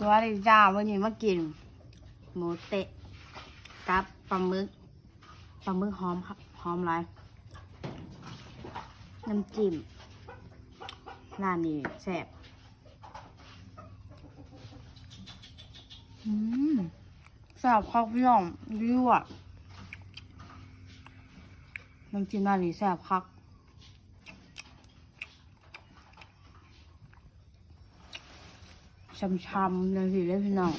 สวัสดีจ้าวันนี้มากิน หมูเตะกับปลาหมึกปลาหมึกหอมครับหอมไรน้ำจิ้มร้านนี้แซ่บอืมแซ่บครับพี่น้องดีว่ะน้ำจิ้มร้านนี้แซ่บครับ ช้ำๆเลยสิเลยพี่น้อง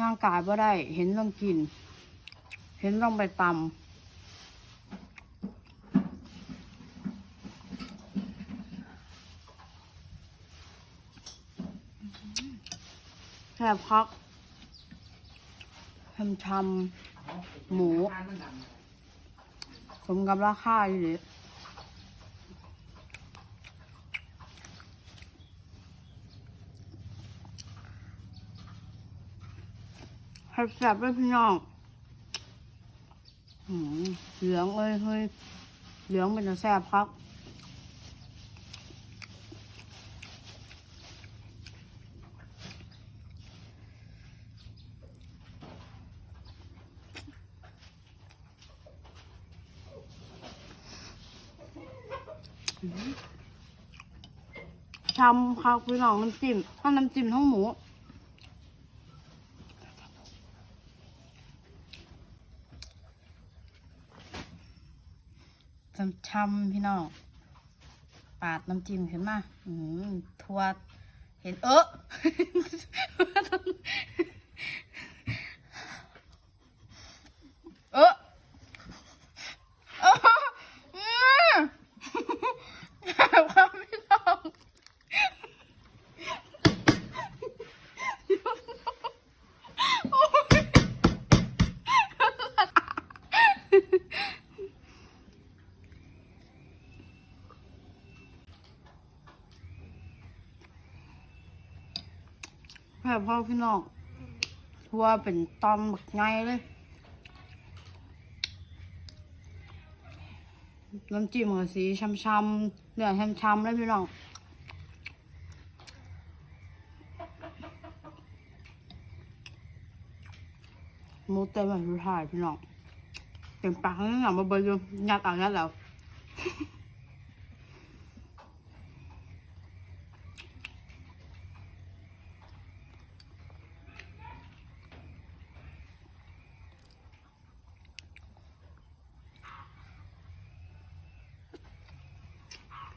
ร่างกายบ่ได้ เห็นต้องกิน เห็นต้องไปตำแซ่บคักช้ำๆ หมู สมกับราคาอยู่เลยแซ่บๆเลยพี่น้องหืมเหลืองเอ้ยเฮ้ยเหลืองเป็นจะแซ่บครับ ชำครับพี่น้องน้ำจิ้มทั้งน้ำจิ้มทั้งหมูชำชำพี่น้อง ปาดน้ำจิ้มขึ้นมา อืมทัวเห็นเอออเอออืม ความพี่น้อง แบบพ่อพี่น้องทัวเป็นตอมบักไงเลยน้ำจิ้มกับสีช้ำๆเนื้อช้ำๆเลยพี่น้องหมูเต็มแบบสุดท้ายพี่น้องเต็มปากทั้งนั้นมาเบยอยู่ยัดเอายัดแล้ว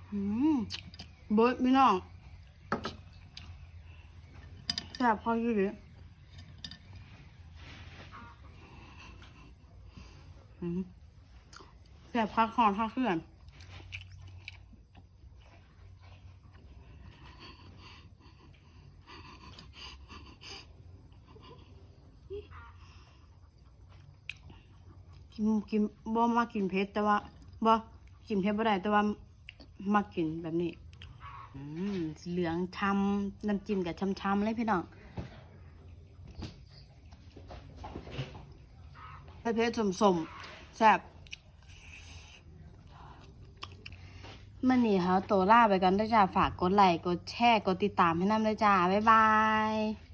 เบิร์ดพี่น้องแซ่บพออยู่ดิแซ่บพักคอพักเขื่อนกินกินบ่มากินเผ็ดแต่ว่าบ่กินเผ็ดบ่ได้แต่ว่า มากินแบบนี้อเหลืองช้ำน้ำจิ้มกับช้ำๆเลยพี่น้องเผ็ดๆสมๆแซ่บมันนี่ค่ะตัวล่าไปกันด้วยจ้า ฝากกดไลค์ กดแชร์ กดติดตามให้น้ำด้วยจ้า บ๊ายบาย